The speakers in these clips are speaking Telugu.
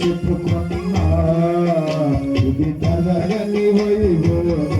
చెప్పుకున్నా ఇది తరగని వైభోగ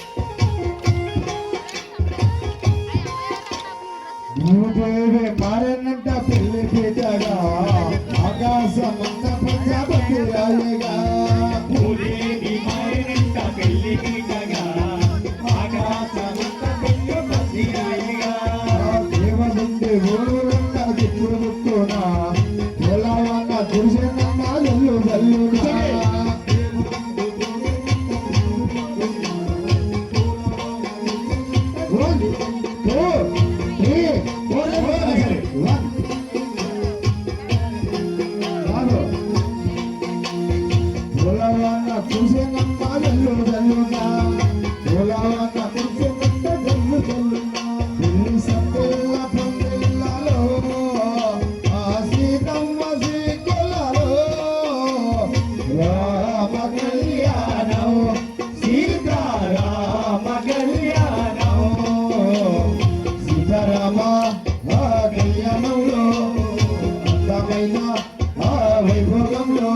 భూదేవి మారనడ్డ పిల్లి పీటగా ఆకాశమంత ప్రజాపతి రాయగా భూదేవి పూసేనమ్మ జల్లు జల్లుగా పూలవాక పూసేనంత జల్లు జల్లుగా పిల్లి సత్తెల్ల పొందిల్లలో ఆ సీతమ్మ సీకెలలో రామ కళ్యాణం సీతారామ కళ్యాణం సీతారామ ఆ కళ్యాణంలో అందమైన ఆ వైభోగంలో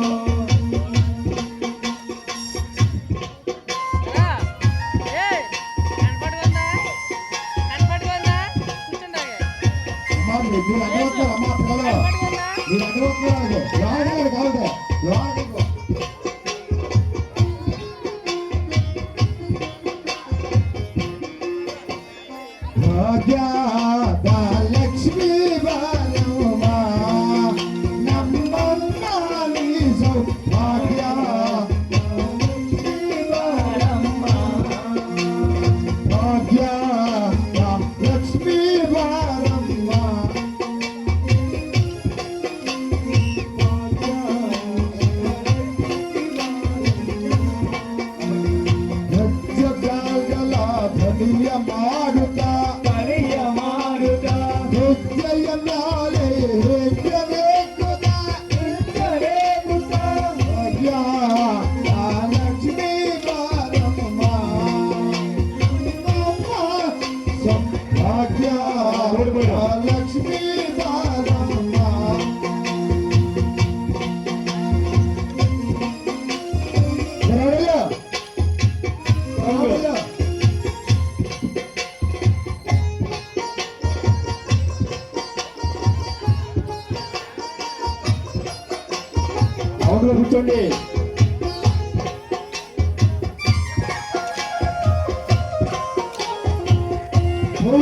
Mira, no, no, no. అందులో కూర్చోండి. మూడు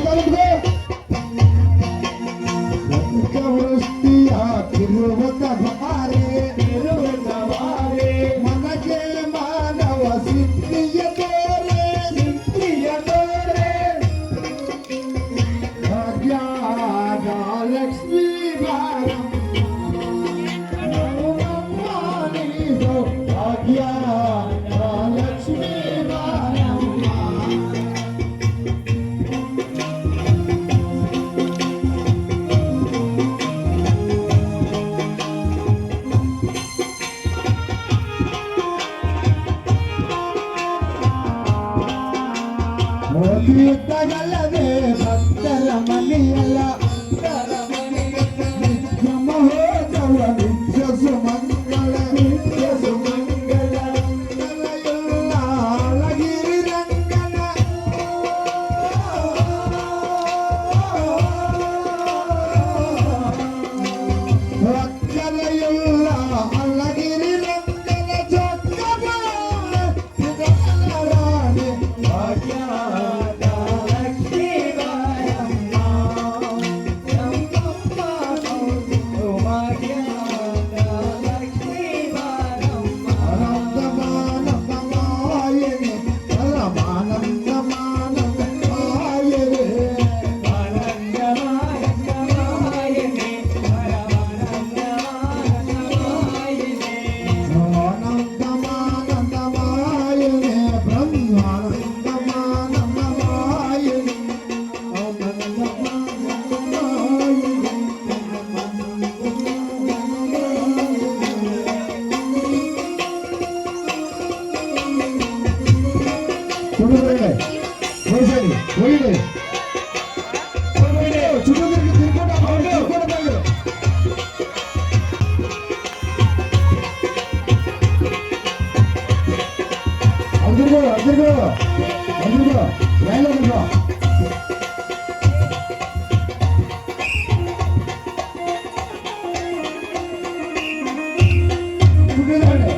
ಮೋದಿಯುತ್ತಗಲ್ಲದೆ ಭಕ್ತರ ಮನೆಯಲ್ಲ ನಿತ್ಯ ಮಹೋತ್ಸವ ನಿತ್ಯ ಸುಮಂಗಳ ನಿತ್ಯ ಸುಮಂಗಳ 조명래, 권선이, 노인을. 조명래, 조명래 이렇게 들고 나가, 빨리 들고 나 빨리. 안 들고, 안 들고, 안 들고, 라인 안 들고. 그게 달래.